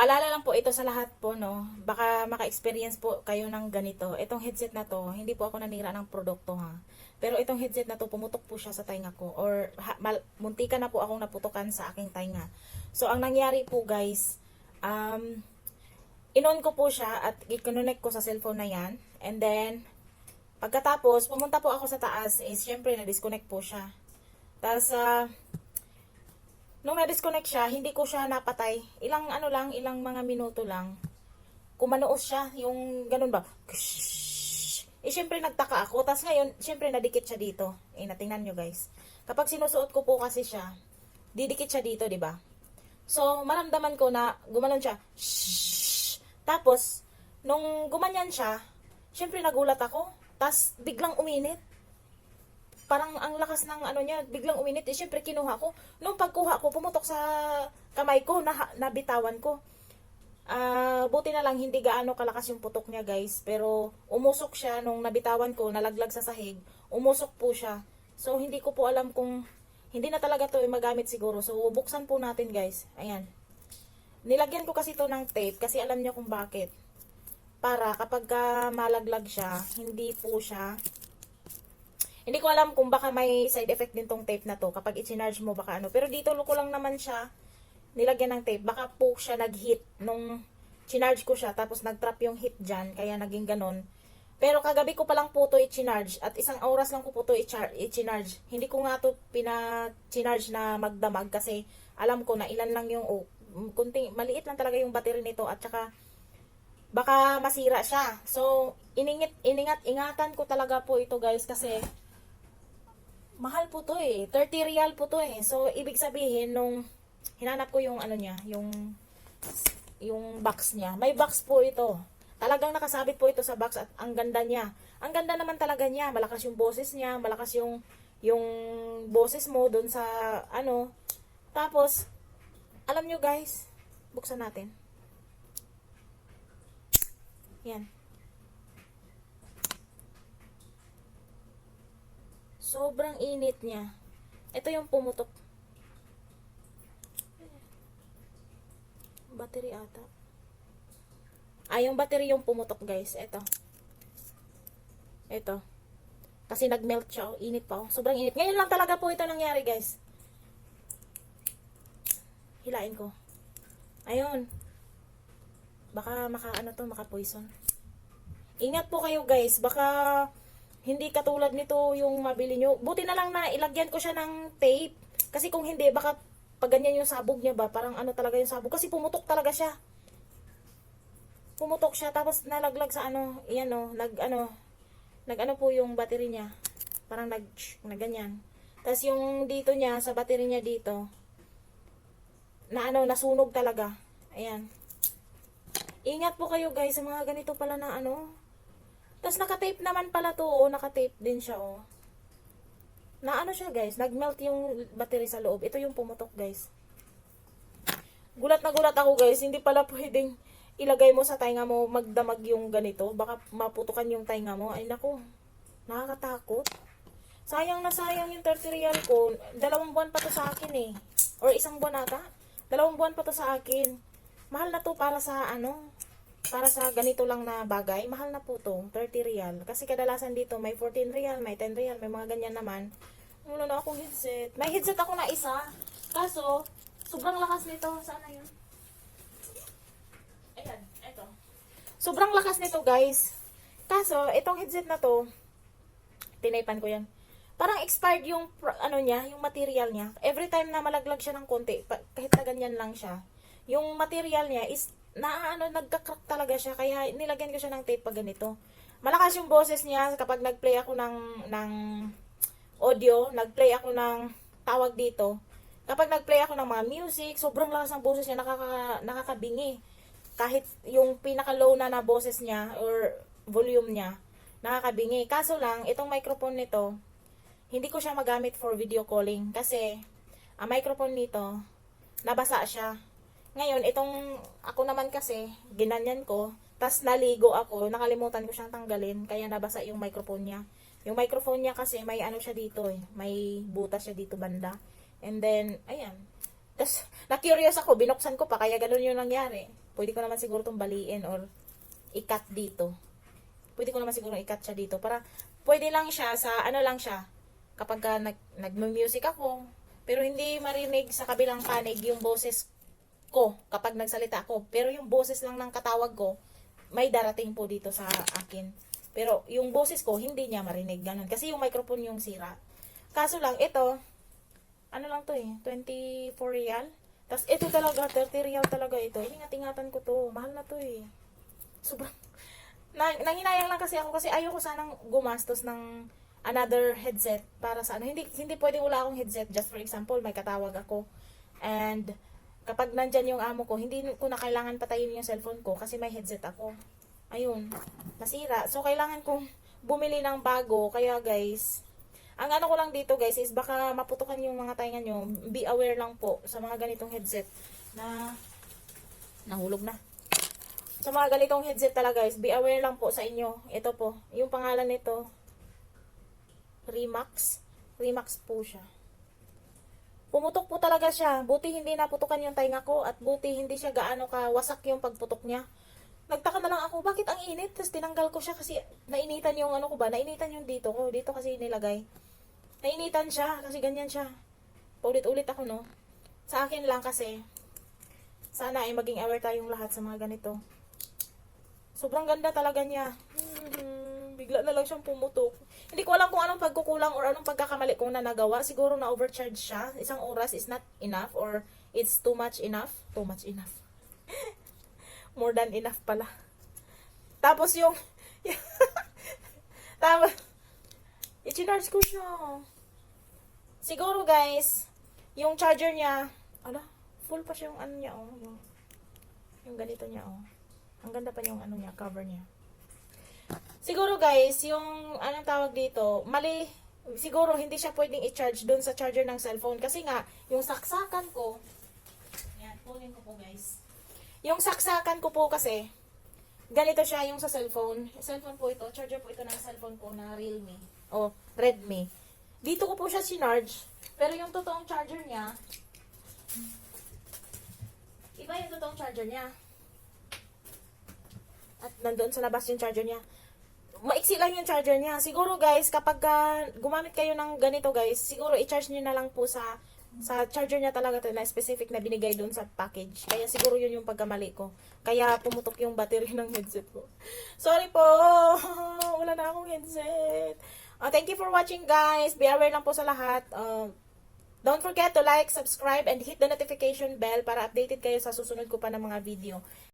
Paalala lang po ito sa lahat po, no? Baka maka-experience po kayo ng ganito. Itong headset na to, hindi po ako nanira ng produkto, ha? Pero itong headset na to, pumutok po siya sa tainga ko. Or ha, muntika na po akong naputukan sa aking tainga. So, ang nangyari po, guys, um, inon ko po siya at i-connect ko sa cellphone na yan. And then, pagkatapos, pumunta po ako sa taas, is syempre, na-disconnect po siya. Tapos, ah, nung na-disconnect siya, hindi ko siya napatay. Ilang ano lang, ilang mga minuto lang. Kumanoos siya, yung ganun ba? Eh, syempre nagtaka ako. Tapos ngayon, syempre nadikit siya dito. Eh, natingnan nyo guys. Kapag sinusuot ko po kasi siya, didikit siya dito, di ba? So, maramdaman ko na gumanon siya. Tapos, nung gumanyan siya, syempre nagulat ako. Tapos, biglang uminit parang ang lakas ng ano niya, biglang uminit. Eh, syempre, kinuha ko. Nung pagkuha ko, pumutok sa kamay ko, na, nabitawan ko. Ah, buti na lang hindi gaano kalakas yung putok niya, guys. Pero umusok siya nung nabitawan ko, nalaglag sa sahig. Umusok po siya. So, hindi ko po alam kung hindi na talaga to magamit siguro. So, buksan po natin, guys. Ayan. Nilagyan ko kasi to ng tape kasi alam niyo kung bakit. Para kapag ka malaglag siya, hindi po siya hindi ko alam kung baka may side effect din tong tape na to kapag i-charge mo baka ano. Pero dito ko lang naman siya nilagyan ng tape. Baka po siya nag-hit nung chinarge ko siya tapos nag-trap yung hit dyan kaya naging ganon. Pero kagabi ko pa lang po to i-charge at isang oras lang ko po to i-charge. Hindi ko nga to pina-charge na magdamag kasi alam ko na ilan lang yung oh, kunting maliit lang talaga yung battery nito at saka baka masira siya. So, iningit, iningat, ingatan ko talaga po ito guys kasi mahal po to eh. 30 real po to eh. So, ibig sabihin, nung hinanap ko yung ano niya, yung yung box niya. May box po ito. Talagang nakasabit po ito sa box at ang ganda niya. Ang ganda naman talaga niya. Malakas yung boses niya, malakas yung yung boses mo doon sa ano. Tapos, alam nyo guys, buksan natin. Yan. Sobrang init niya. Ito yung pumutok. Battery ata. Ah, yung battery yung pumutok, guys. Ito. Ito. Kasi nag-melt siya. oh. Init pa. oh. Sobrang init. Ngayon lang talaga po ito nangyari, guys. Hilain ko. Ayun. Baka maka ano to, maka poison. Ingat po kayo, guys. Baka hindi katulad nito yung mabili nyo. Buti na lang na ilagyan ko siya ng tape. Kasi kung hindi, baka pag ganyan yung sabog niya ba, parang ano talaga yung sabog. Kasi pumutok talaga siya. Pumutok siya, tapos nalaglag sa ano, yan o, nag ano, nag ano po yung battery niya. Parang nag, na ganyan. Tapos yung dito niya, sa battery niya dito, na ano, nasunog talaga. Ayan. Ingat po kayo guys sa mga ganito pala na ano, tapos nakatape naman pala to, oh, nakatape din siya, oh. Na ano siya, guys, nagmelt yung battery sa loob. Ito yung pumutok, guys. Gulat na gulat ako, guys. Hindi pala pwedeng ilagay mo sa tainga mo magdamag yung ganito. Baka maputukan yung tainga mo. Ay, naku. Nakakatakot. Sayang na sayang yung 30 real ko. Dalawang buwan pa to sa akin, eh. Or isang buwan ata. Dalawang buwan pa to sa akin. Mahal na to para sa ano, para sa ganito lang na bagay, mahal na po to, 30 real. Kasi kadalasan dito, may 14 real, may 10 real, may mga ganyan naman. Wala na akong headset. May headset ako na isa. Kaso, sobrang lakas nito. Sana yun? Ayan, eto. Sobrang lakas nito, guys. Kaso, itong headset na to, tinaypan ko yan. Parang expired yung, ano niya, yung material niya. Every time na malaglag siya ng konti, kahit na ganyan lang siya, yung material niya is na ano, nagka-crack talaga siya. Kaya nilagyan ko siya ng tape pag ganito. Malakas yung boses niya kapag nag-play ako ng, ng audio, nag-play ako ng tawag dito. Kapag nag-play ako ng mga music, sobrang lakas ng boses niya, nakaka, nakakabingi. Kahit yung pinaka-low na na boses niya or volume niya, nakakabingi. Kaso lang, itong microphone nito, hindi ko siya magamit for video calling kasi ang microphone nito, nabasa siya. Ngayon, itong ako naman kasi, ginanyan ko, tas naligo ako, nakalimutan ko siyang tanggalin, kaya nabasa yung microphone niya. Yung microphone niya kasi may ano siya dito eh, may butas siya dito banda. And then, ayan. Tapos, na-curious ako, binuksan ko pa, kaya ganun yung nangyari. Pwede ko naman siguro itong baliin or ikat dito. Pwede ko naman siguro ikat siya dito. Para, pwede lang siya sa, ano lang siya, kapag ka nag, nag-music ako, pero hindi marinig sa kabilang panig yung boses ko kapag nagsalita ako. Pero yung boses lang ng katawag ko, may darating po dito sa akin. Pero yung boses ko, hindi niya marinig. Ganun. Kasi yung microphone yung sira. Kaso lang, ito, ano lang to eh, 24 real. Tapos ito talaga, 30 real talaga ito. Ingat-ingatan ko to. Mahal na to eh. Sobrang, na, nanginayang lang kasi ako kasi ayoko sanang gumastos ng another headset para sa ano. Hindi, hindi pwedeng wala akong headset. Just for example, may katawag ako. And, kapag nandyan yung amo ko, hindi ko na kailangan patayin yung cellphone ko kasi may headset ako. Ayun, nasira. So, kailangan kong bumili ng bago. Kaya guys, ang ano ko lang dito guys is baka maputukan yung mga tainga nyo. Be aware lang po sa mga ganitong headset na nahulog na. Sa mga ganitong headset talaga guys, be aware lang po sa inyo. Ito po, yung pangalan nito, Remax. Remax po siya. Pumutok po talaga siya. Buti hindi naputukan yung tainga ko at buti hindi siya gaano kawasak yung pagputok niya. Nagtaka na lang ako, bakit ang init? Tapos tinanggal ko siya kasi nainitan yung ano ko ba? Nainitan yung dito ko. Dito kasi nilagay. Nainitan siya kasi ganyan siya. Paulit-ulit ako, no? Sa akin lang kasi, sana ay maging aware tayong lahat sa mga ganito. Sobrang ganda talaga niya. Bigla na lang siyang pumutok. Hindi ko alam kung anong pagkukulang or anong pagkakamali kong na nagawa. Siguro na overcharge siya. Isang oras is not enough or it's too much enough. Too much enough. More than enough pala. Tapos yung... Tapos... I-charge ko siya. Siguro guys, yung charger niya, ala, full pa siya yung ano niya, oh. Yung ganito niya, oh. Ang ganda pa yung ano niya, cover niya. Siguro guys, yung anong tawag dito, mali, siguro hindi siya pwedeng i-charge doon sa charger ng cellphone. Kasi nga, yung saksakan ko, yan, kunin ko po guys. Yung saksakan ko po kasi, ganito siya yung sa cellphone. Cellphone po ito, charger po ito ng cellphone ko na Realme. O, Redmi. Dito ko po siya sinarge. Pero yung totoong charger niya, iba yung totoong charger niya. At nandoon sa labas yung charger niya. Maiksi lang yung charger niya. Siguro guys, kapag ah, gumamit kayo ng ganito guys, siguro i-charge niyo na lang po sa sa charger niya talaga to na specific na binigay doon sa package. Kaya siguro yun yung pagkamali ko. Kaya pumutok yung battery ng headset ko. Sorry po! Wala na akong headset. Uh, thank you for watching guys. Be aware lang po sa lahat. Uh, don't forget to like, subscribe, and hit the notification bell para updated kayo sa susunod ko pa ng mga video.